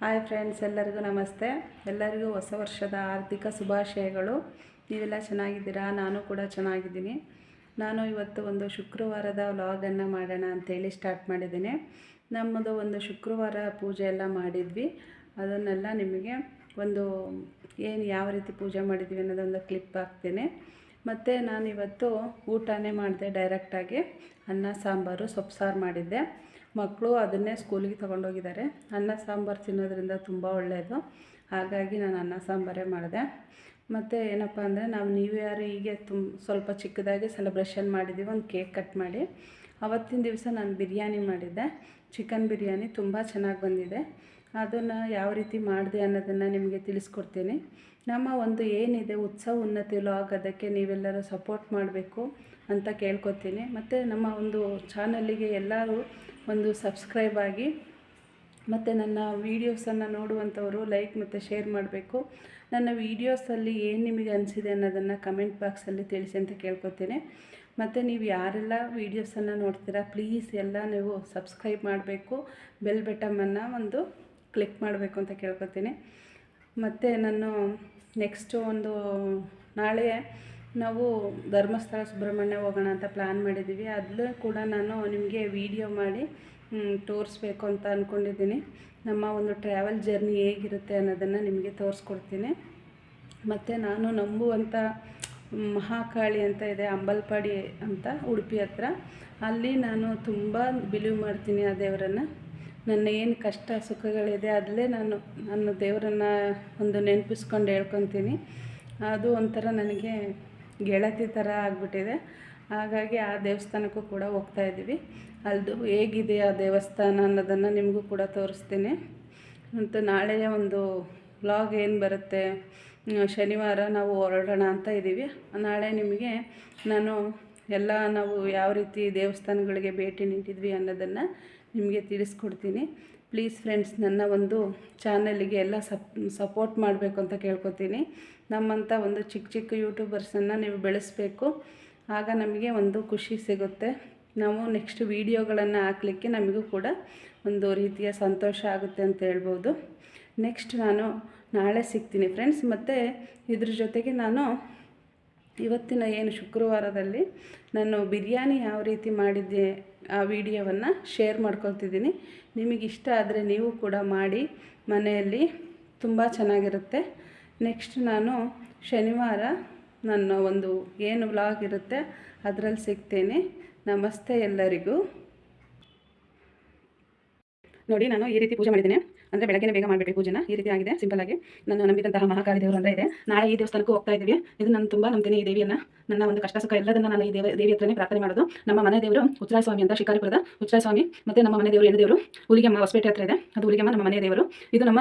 Hi friends ಎಲ್ಲರಿಗೂ ನಮಸ್ತೆ. ಎಲ್ಲರಿಗೂ ಹೊಸ ವರ್ಷದ ಆರ್ಥಿಕ ಶುಭಾಶಯಗಳು. ನೀವೆಲ್ಲ ಚೆನ್ನಾಗಿದ್ದೀರಾ? ನಾನು ಕೂಡ ಚೆನ್ನಾಗಿದ್ದೀನಿ. ನಾನು ಇವತ್ತು ಒಂದು ಶುಕ್ರವಾರದ ವ್ಲಾಗನ್ನು ಮಾಡೋಣ ಅಂತೇಳಿ ಸ್ಟಾರ್ಟ್ ಮಾಡಿದ್ದೀನಿ. ನಮ್ಮದು ಒಂದು ಶುಕ್ರವಾರ ಪೂಜೆ ಎಲ್ಲ ಮಾಡಿದ್ವಿ. ಅದನ್ನೆಲ್ಲ ನಿಮಗೆ ಒಂದು ಏನು ಯಾವ ರೀತಿ ಪೂಜೆ ಮಾಡಿದ್ವಿ ಅನ್ನೋದೊಂದು ಕ್ಲಿಪ್ ಹಾಕ್ತೇನೆ. ಮತ್ತು ನಾನಿವತ್ತು ಊಟನೇ ಮಾಡಿದೆ ಡೈರೆಕ್ಟಾಗಿ ಅನ್ನ, ಸಾಂಬಾರು, ಸೊಪ್ಪು, ಸಾರು ಮಾಡಿದ್ದೆ. ಮಕ್ಕಳು ಅದನ್ನೇ ಸ್ಕೂಲಿಗೆ ತೊಗೊಂಡೋಗಿದ್ದಾರೆ. ಅನ್ನ, ಸಾಂಬಾರು ತಿನ್ನೋದ್ರಿಂದ ತುಂಬ ಒಳ್ಳೆಯದು ಹಾಗಾಗಿ ನಾನು ಅನ್ನ, ಸಾಂಬಾರೇ ಮಾಡಿದೆ. ಮತ್ತು ಏನಪ್ಪ ಅಂದರೆ ನಾವು ನ್ಯೂ ಇಯರ್ ಹೀಗೆ ತುಂಬ ಸ್ವಲ್ಪ ಚಿಕ್ಕದಾಗಿ ಸೆಲೆಬ್ರೇಷನ್ ಮಾಡಿದ್ದೀವಿ ಒಂದು ಕೇಕ್ ಕಟ್ ಮಾಡಿ. ಅವತ್ತಿನ ದಿವಸ ನಾನು ಬಿರಿಯಾನಿ ಮಾಡಿದ್ದೆ. ಚಿಕನ್ ಬಿರಿಯಾನಿ ತುಂಬ ಚೆನ್ನಾಗಿ ಬಂದಿದೆ. ಅದನ್ನು ಯಾವ ರೀತಿ ಮಾಡಿದೆ ಅನ್ನೋದನ್ನು ನಿಮಗೆ ತಿಳಿಸ್ಕೊಡ್ತೀನಿ. ನಮ್ಮ ಒಂದು ಏನಿದೆ, ಉತ್ಸವ ಉನ್ನತಿ ಆಗೋದಕ್ಕೆ ನೀವೆಲ್ಲರೂ ಸಪೋರ್ಟ್ ಮಾಡಬೇಕು ಅಂತ ಕೇಳ್ಕೊತೀನಿ. ಮತ್ತು ನಮ್ಮ ಒಂದು ಚಾನಲ್ಲಿಗೆ ಎಲ್ಲರೂ ಒಂದು ಸಬ್ಸ್ಕ್ರೈಬ್ ಆಗಿ ಮತ್ತು ನನ್ನ ವೀಡಿಯೋಸನ್ನು ನೋಡುವಂಥವರು ಲೈಕ್ ಮತ್ತು ಶೇರ್ ಮಾಡಬೇಕು. ನನ್ನ ವೀಡಿಯೋಸಲ್ಲಿ ಏನು ನಿಮಗೆ ಅನಿಸಿದೆ ಅನ್ನೋದನ್ನು ಕಮೆಂಟ್ ಬಾಕ್ಸಲ್ಲಿ ತಿಳಿಸಿ ಅಂತ ಕೇಳ್ಕೊತೀನಿ. ಮತ್ತು ನೀವು ಯಾರೆಲ್ಲ ವೀಡಿಯೋಸನ್ನು ನೋಡ್ತೀರಾ, ಪ್ಲೀಸ್ ಎಲ್ಲ ನೀವು ಸಬ್ಸ್ಕ್ರೈಬ್ ಮಾಡಬೇಕು. ಬೆಲ್ ಬಟಮನ್ನು ಒಂದು ಕ್ಲಿಕ್ ಮಾಡಬೇಕು ಅಂತ ಕೇಳ್ಕೊತೀನಿ. ಮತ್ತು ನಾನು ನೆಕ್ಸ್ಟು ಒಂದು ನಾಳೆ ನಾವು ಧರ್ಮಸ್ಥಳ ಸುಬ್ರಹ್ಮಣ್ಯ ಹೋಗೋಣ ಅಂತ ಪ್ಲ್ಯಾನ್ ಮಾಡಿದ್ದೀವಿ. ಅದನ್ನು ಕೂಡ ನಾನು ನಿಮಗೆ ವೀಡಿಯೋ ಮಾಡಿ ತೋರಿಸ್ಬೇಕು ಅಂತ ಅಂದ್ಕೊಂಡಿದ್ದೀನಿ ನಮ್ಮ ಒಂದು ಟ್ರಾವೆಲ್ ಜರ್ನಿ ಹೇಗಿರುತ್ತೆ ಅನ್ನೋದನ್ನು ನಿಮಗೆ ತೋರಿಸ್ಕೊಡ್ತೀನಿ. ಮತ್ತು ನಾನು ನಂಬುವಂಥ ಮಹಾಕಾಳಿ ಅಂತ ಇದೆ, ಅಂಬಲ್ಪಾಡಿ ಅಂತ ಉಡುಪಿ ಹತ್ರ. ಅಲ್ಲಿ ನಾನು ತುಂಬ ಬಿಲೀವ್ ಮಾಡ್ತೀನಿ ಆ ದೇವರನ್ನು. ನನ್ನ ಏನು ಕಷ್ಟ ಸುಖಗಳಿದೆ ಅದಲ್ಲೇ ನಾನು ನನ್ನ ದೇವರನ್ನು ಒಂದು ನೆನಪಿಸ್ಕೊಂಡು ಹೇಳ್ಕೊತೀನಿ. ಅದು ಒಂಥರ ನನಗೆ ಗೆಳತಿ ಥರ ಆಗಿಬಿಟ್ಟಿದೆ. ಹಾಗಾಗಿ ಆ ದೇವಸ್ಥಾನಕ್ಕೂ ಕೂಡ ಹೋಗ್ತಾ ಇದ್ದೀವಿ. ಅಲ್ದು ಹೇಗಿದೆ ಆ ದೇವಸ್ಥಾನ ಅನ್ನೋದನ್ನು ನಿಮಗೂ ಕೂಡ ತೋರಿಸ್ತೀನಿ. ಮತ್ತು ನಾಳೆಯ ಒಂದು ವ್ಲಾಗ್ ಏನು ಬರುತ್ತೆ? ಶನಿವಾರ ನಾವು ಹೊರಡೋಣ ಅಂತ ಇದ್ದೀವಿ. ನಾಳೆ ನಿಮಗೆ ನಾನು ಎಲ್ಲ ನಾವು ಯಾವ ರೀತಿ ದೇವಸ್ಥಾನಗಳಿಗೆ ಭೇಟಿ ನೀಡಿದ್ವಿ ಅನ್ನೋದನ್ನು ನಿಮಗೆ ತಿಳಿಸ್ಕೊಡ್ತೀನಿ. ಪ್ಲೀಸ್ ಫ್ರೆಂಡ್ಸ್ ನನ್ನ ಒಂದು ಚಾನಲಿಗೆ ಎಲ್ಲ ಸಪ್ ಸಪೋರ್ಟ್ ಮಾಡಬೇಕು ಅಂತ ಕೇಳ್ಕೊತೀನಿ. ನಮ್ಮಂಥ ಒಂದು ಚಿಕ್ಕ ಚಿಕ್ಕ ಯೂಟ್ಯೂಬರ್ಸನ್ನು ನೀವು ಬೆಳೆಸಬೇಕು. ಆಗ ನಮಗೆ ಒಂದು ಖುಷಿ ಸಿಗುತ್ತೆ. ನಾವು ನೆಕ್ಸ್ಟ್ ವೀಡಿಯೋಗಳನ್ನು ಹಾಕಲಿಕ್ಕೆ ನಮಗೂ ಕೂಡ ಒಂದು ರೀತಿಯ ಸಂತೋಷ ಆಗುತ್ತೆ ಅಂತ ಹೇಳ್ಬೋದು. ನೆಕ್ಸ್ಟ್ ನಾನು ನಾಳೆ ಸಿಗ್ತೀನಿ ಫ್ರೆಂಡ್ಸ್. ಮತ್ತು ಇದ್ರ ಜೊತೆಗೆ ನಾನು ಇವತ್ತಿನ ಏನು ಶುಕ್ರವಾರದಲ್ಲಿ ನಾನು ಬಿರಿಯಾನಿ ಯಾವ ರೀತಿ ಮಾಡಿದ್ದೆ ಆ ವಿಡಿಯೋವನ್ನು ಶೇರ್ ಮಾಡ್ಕೊಳ್ತಿದ್ದೀನಿ. ನಿಮಗೆ ಇಷ್ಟ ಆದರೆ ನೀವು ಕೂಡ ಮಾಡಿ. ಮನೆಯಲ್ಲಿ ತುಂಬ ಚೆನ್ನಾಗಿರುತ್ತೆ. ನೆಕ್ಸ್ಟ್ ನಾನು ಶನಿವಾರ ನನ್ನ ಒಂದು ಏನು ವ್ಲಾಗ್ ಇರುತ್ತೆ ಅದರಲ್ಲಿ ಸಿಗ್ತೇನೆ. ನಮಸ್ತೆ ಎಲ್ಲರಿಗೂ. ನೋಡಿ, ನಾನು ಈ ರೀತಿ ಪೂಜೆ ಮಾಡಿದ್ದೀನಿ. ಅಂದರೆ ಬೆಳಗ್ಗೆ ಬೇಗ ಮಾಡಬೇಕು ಪೂಜೆನ. ಈ ರೀತಿ ಆಗಿದೆ. ಸಿಂಪಲ್ ಆಗಿ. ನಾನು ನಂಬಿದಂತಹ ಮಹಾಕಾಳಿ ದೇವರು ಅಂದರೆ ಇದೆ. ನಾಳೆ ಈ ದೇವಸ್ಥಾನಕ್ಕೂ ಹೋಗ್ತಾ ಇದ್ದೀವಿ. ಇದು ನಾನು ತುಂಬ ನಂಬ್ತೀನಿ ಈ ದೇವಿಯನ್ನು. ನನ್ನ ಒಂದು ಕಷ್ಟ ಸುಖ ಎಲ್ಲದನ್ನ ನಾನು ಈ ದೇವ, ದೇವಿ ಹತ್ರನೇ ಪ್ರಾರ್ಥನೆ ಮಾಡೋದು. ನಮ್ಮ ಮನೆ ದೇವರು ಉಚ್ಚರಾಯ ಸ್ವಾಮಿ ಅಂತ ಶಿಕಾರಿಪುರದ ಉಚ್ಚರಾಯ ಸ್ವಾಮಿ ಮತ್ತೆ ನಮ್ಮ ಮನೆ ದೇವರು ದೇವರು? ಹುಲಿಗೆಮ್ಮ ಹೊಸಪೇಟೆ ಹತ್ರ ಇದೆ. ಅದು ಹುಲಿಗೆಮ್ಮ ನಮ್ಮ ಮನೆ ದೇವರು. ಇದು ನಮ್ಮ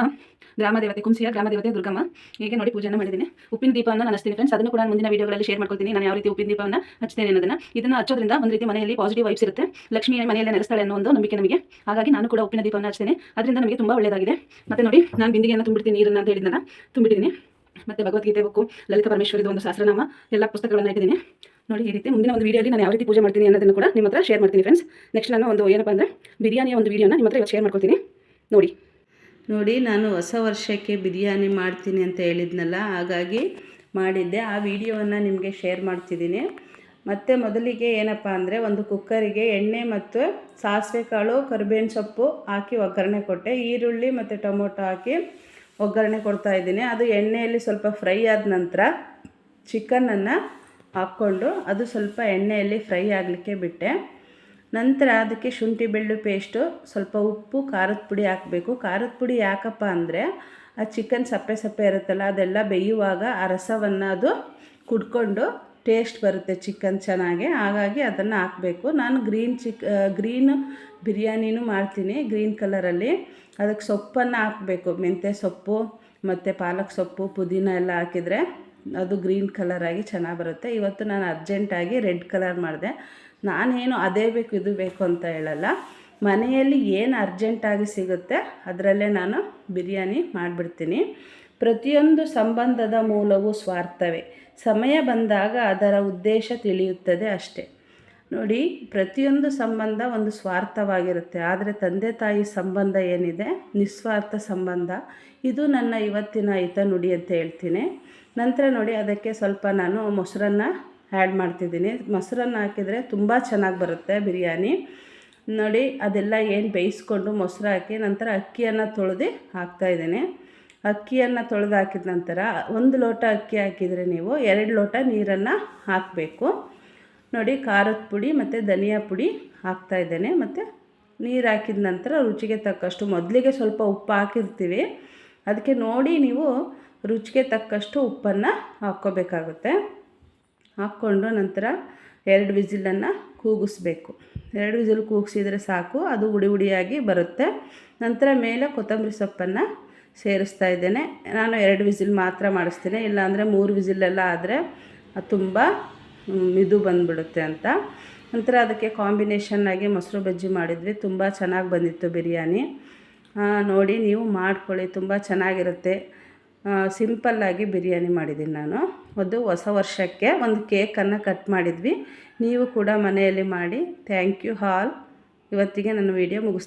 ಗ್ರಾಮ ದೇವತೆ, ಕುಂಸಿಯ ಗ್ರಾಮ ದೇವತೆ ದುರ್ಗಮ್ಮ. ಹೀಗೆ ನೋಡಿ ಪೂಜೆನ ಮಾಡಿದ್ದೀನಿ. ಉಪ್ಪಿನ ದೀಪವನ್ನು ನಾನು ಹಚ್ತೀನಿ ಫ್ರೆಂಡ್ಸ್ ಅದನ್ನು ಕೂಡ ಮುಂದಿನ ವೀಡಿಯೋಗಳಲ್ಲಿ ಶೇರ್ ಮಾಡ್ಕೊಳ್ತೀನಿ. ನಾನು ಯಾವ ರೀತಿ ಉಪ್ಪಿನ ದೀಪವನ್ನು ಹಚ್ತೇನೆ ಅನ್ನೋದನ್ನ. ಇದನ್ನು ಹಚ್ಚೋದ್ರಿಂದ ಒಂದು ರೀತಿ ಮನೆಯಲ್ಲಿ ಪಾಸಿಟಿವ್ ವೈಬ್ಸ್ ಇರುತ್ತೆ. ಲಕ್ಷ್ಮಿ ಮನೆಯಲ್ಲೇ ನೆಲೆಸ್ತಾಳೆ ಅನ್ನೋ ಒಂದು ನಂಬಿಕೆ ನಮಗೆ. ಹಾಗಾಗಿ ನಾನು ಕೂಡ ಉಪ್ಪಿನ ದೀಪವನ್ನು ಹಚ್ತೇನೆ. ಅದರಿಂದ ನಮಗೆ ತುಂಬ ಒಳ್ಳೆಯದಾಗಿದೆ ಮತ್ತೆ ನೋಡಿ, ನಾನು ಬಿಂದಿಗೆಯನ್ನು ತುಂಬಿಡ್ತೀನಿ, ನೀರನ್ನು ಅಂತ ಹೇಳಿದ್ನಲ್ಲ ತುಂಬಿಟ್ಟಿದ್ದೀನಿ ಮತ್ತು ಭಗವದ್ಗೀತೆ ಬುಕ್ಕು, ಲಲಿತ ಪರಮೇಶ್ವರಿದು ಒಂದು ಸಹಸ್ರನಾಮ, ಎಲ್ಲ ಪುಸ್ತಕಗಳನ್ನು ಇಟ್ಟಿದ್ದೀನಿ. ನೋಡಿ, ಈ ರೀತಿ ಮುಂದಿನ ಒಂದು ವೀಡಿಯೋಲಿ ನಾನು ಯಾವ ರೀತಿ ಪೂಜೆ ಮಾಡ್ತೀನಿ ಅನ್ನೋದನ್ನು ಕೂಡ ನಿಮ್ಮ ಹತ್ರ ಶೇರ್ ಮಾಡ್ತೀನಿ ಫ್ರೆಂಡ್ಸ್ ನೆಕ್ಸ್ಟ್ ನಾನು ಒಂದು ಏನಪ್ಪ ಅಂದರೆ, ಬಿರಿಯಾನಿಯ ಒಂದು ವೀಡಿಯೋನ ನಿಮ್ಮ ಹತ್ರ ಇವತ್ತು ಶೇರ್ ಮಾಡ್ಕೊಳ್ತೀನಿ. ನೋಡಿ. ನೋಡಿ, ನಾನು ಹೊಸ ವರ್ಷಕ್ಕೆ ಬಿರಿಯಾನಿ ಮಾಡ್ತೀನಿ ಅಂತ ಹೇಳಿದ್ನಲ್ಲ, ಹಾಗಾಗಿ ಮಾಡಿದ್ದೆ. ಆ ವಿಡಿಯೋವನ್ನು ನಿಮಗೆ ಶೇರ್ ಮಾಡ್ತಿದ್ದೀನಿ. ಮತ್ತು ಮೊದಲಿಗೆ ಏನಪ್ಪ ಅಂದರೆ, ಒಂದು ಕುಕ್ಕರಿಗೆ ಎಣ್ಣೆ ಮತ್ತು ಸಾಸಿವೆ ಕಾಳು, ಕರಿಬೇವಿನ ಸೊಪ್ಪು ಹಾಕಿ ಒಗ್ಗರಣೆ ಕೊಟ್ಟೆ. ಈರುಳ್ಳಿ ಮತ್ತು ಟೊಮೊಟೊ ಹಾಕಿ ಒಗ್ಗರಣೆ ಕೊಡ್ತಾ ಇದ್ದೀನಿ. ಅದು ಎಣ್ಣೆಯಲ್ಲಿ ಸ್ವಲ್ಪ ಫ್ರೈ ಆದ ನಂತರ ಚಿಕನನ್ನು ಹಾಕ್ಕೊಂಡು ಅದು ಸ್ವಲ್ಪ ಎಣ್ಣೆಯಲ್ಲಿ ಫ್ರೈ ಆಗಲಿಕ್ಕೆ ಬಿಟ್ಟೆ. ನಂತರ ಅದಕ್ಕೆ ಶುಂಠಿ ಬೆಳ್ಳು ಪೇಸ್ಟು, ಸ್ವಲ್ಪ ಉಪ್ಪು, ಖಾರದ ಪುಡಿ ಹಾಕಬೇಕು. ಖಾರದ ಪುಡಿ ಯಾಕಪ್ಪ ಅಂದರೆ ಆ ಚಿಕನ್ ಸಪ್ಪೆ ಸಪ್ಪೆ ಇರುತ್ತಲ್ಲ, ಅದೆಲ್ಲ ಬೇಯುವಾಗ ಆ ರಸವನ್ನು ಅದು ಕುಡ್ಕೊಂಡು ಟೇಸ್ಟ್ ಬರುತ್ತೆ ಚಿಕನ್ ಚೆನ್ನಾಗಿ. ಹಾಗಾಗಿ ಅದನ್ನು ಹಾಕಬೇಕು. ನಾನು ಗ್ರೀನ್ ಚಿಕ್ ಗ್ರೀನ್ ಬಿರಿಯಾನಿನೂ ಮಾಡ್ತೀನಿ, ಗ್ರೀನ್ ಕಲರಲ್ಲಿ. ಅದಕ್ಕೆ ಸೊಪ್ಪನ್ನು ಹಾಕಬೇಕು, ಮೆಂತ್ಯ ಸೊಪ್ಪು, ಮತ್ತು ಪಾಲಕ್ ಸೊಪ್ಪು, ಪುದೀನ ಎಲ್ಲ ಹಾಕಿದರೆ ಅದು ಗ್ರೀನ್ ಕಲರಾಗಿ ಚೆನ್ನಾಗಿ ಬರುತ್ತೆ. ಇವತ್ತು ನಾನು ಅರ್ಜೆಂಟಾಗಿ ರೆಡ್ ಕಲರ್ ಮಾಡಿದೆ. ನಾನೇನು ಅದೇ ಬೇಕು, ಇದು ಬೇಕು ಅಂತ ಹೇಳಲ್ಲ. ಮನೆಯಲ್ಲಿ ಏನು ಅರ್ಜೆಂಟಾಗಿ ಸಿಗುತ್ತೆ, ಅದರಲ್ಲೇ ನಾನು ಬಿರಿಯಾನಿ ಮಾಡಿಬಿಡ್ತೀನಿ. ಪ್ರತಿಯೊಂದು ಸಂಬಂಧದ ಮೂಲವು ಸ್ವಾರ್ಥವೇ. ಸಮಯ ಬಂದಾಗ ಅದರ ಉದ್ದೇಶ ತಿಳಿಯುತ್ತದೆ ಅಷ್ಟೆ. ನೋಡಿ, ಪ್ರತಿಯೊಂದು ಸಂಬಂಧ ಒಂದು ಸ್ವಾರ್ಥವಾಗಿರುತ್ತೆ. ಆದರೆ ತಂದೆ ತಾಯಿ ಸಂಬಂಧ ಏನಿದೆ? ನಿಸ್ವಾರ್ಥ ಸಂಬಂಧ. ಇದು ನನ್ನ ಇವತ್ತಿನ ಹಿತ ನುಡಿ ಅಂತ ಹೇಳ್ತೀನಿ. ನಂತರ ನೋಡಿ, ಅದಕ್ಕೆ ಸ್ವಲ್ಪ ನಾನು ಮೊಸರನ್ನು ಆ್ಯಡ್ ಮಾಡ್ತಿದ್ದೀನಿ. ಮೊಸರನ್ನು ಹಾಕಿದರೆ ತುಂಬ ಚೆನ್ನಾಗಿ ಬರುತ್ತೆ ಬಿರಿಯಾನಿ. ನೋಡಿ, ಅದೆಲ್ಲ ಏನು ಬೇಯಿಸ್ಕೊಂಡು ಮೊಸರು ಹಾಕಿ ನಂತರ ಅಕ್ಕಿಯನ್ನು ತೊಳೆದು ಹಾಕ್ತಾಯಿದ್ದೀನಿ ಅಕ್ಕಿಯನ್ನು ತೊಳೆದು ಹಾಕಿದ ನಂತರ ಒಂದು ಲೋಟ ಅಕ್ಕಿ ಹಾಕಿದರೆ ನೀವು ಎರಡು ಲೋಟ ನೀರನ್ನು ಹಾಕಬೇಕು. ನೋಡಿ ಖಾರದ ಪುಡಿ ಮತ್ತು ಧನಿಯಾ ಪುಡಿ ಹಾಕ್ತಾಯಿದ್ದೇನೆ ಮತ್ತು ನೀರು ಹಾಕಿದ ನಂತರ ರುಚಿಗೆ ತಕ್ಕಷ್ಟು ಮೊದಲಿಗೆ ಸ್ವಲ್ಪ ಉಪ್ಪು ಹಾಕಿರ್ತೀವಿ. ಅದಕ್ಕೆ ನೋಡಿ ನೀವು ರುಚಿಗೆ ತಕ್ಕಷ್ಟು ಉಪ್ಪನ್ನು ಹಾಕ್ಕೋಬೇಕಾಗುತ್ತೆ. ಹಾಕ್ಕೊಂಡು ನಂತರ ಎರಡು ವಿಸಿಲನ್ನು ಕೂಗಿಸ್ಬೇಕು. ಎರಡು ವಿಸಿಲ್ ಕೂಗಿಸಿದರೆ ಸಾಕು, ಅದು ಉಡಿ ಉಡಿಯಾಗಿ ಬರುತ್ತೆ. ನಂತರ ಮೇಲೆ ಕೊತ್ತಂಬರಿ ಸೊಪ್ಪನ್ನು ಸೇರಿಸ್ತಾ ಇದ್ದೇನೆ. ನಾನು ಎರಡು ವಿಸಿಲ್ ಮಾತ್ರ ಮಾಡಿಸ್ತೀನಿ, ಇಲ್ಲಾಂದರೆ ಮೂರು ವಿಸಿಲೆಲ್ಲ ಆದರೆ ತುಂಬ ಮಿದು ಬಂದುಬಿಡುತ್ತೆ ಅಂತ. ನಂತರ ಅದಕ್ಕೆ ಕಾಂಬಿನೇಷನ್ನಾಗಿ ಮೊಸರು ಬಜ್ಜಿ ಮಾಡಿದ್ವಿ. ತುಂಬ ಚೆನ್ನಾಗಿ ಬಂದಿತ್ತು ಬಿರಿಯಾನಿ. ನೋಡಿ ನೀವು ಮಾಡ್ಕೊಳ್ಳಿ, ತುಂಬ ಚೆನ್ನಾಗಿರುತ್ತೆ. ಸಿಂಪಲ್ಲಾಗಿ ಬಿರಿಯಾನಿ ಮಾಡಿದ್ದೀನಿ ನಾನು. ಒಂದು ಹೊಸ ವರ್ಷಕ್ಕೆ ಒಂದು ಕೇಕನ್ನು ಕಟ್ ಮಾಡಿದ್ವಿ. ನೀವು ಕೂಡ ಮನೆಯಲ್ಲಿ ಮಾಡಿ. ಥ್ಯಾಂಕ್ ಯು ಹಾಲ್ ಇವತ್ತಿಗೆ ನನ್ನ ವೀಡಿಯೋ ಮುಗಿಸ್ತೀನಿ.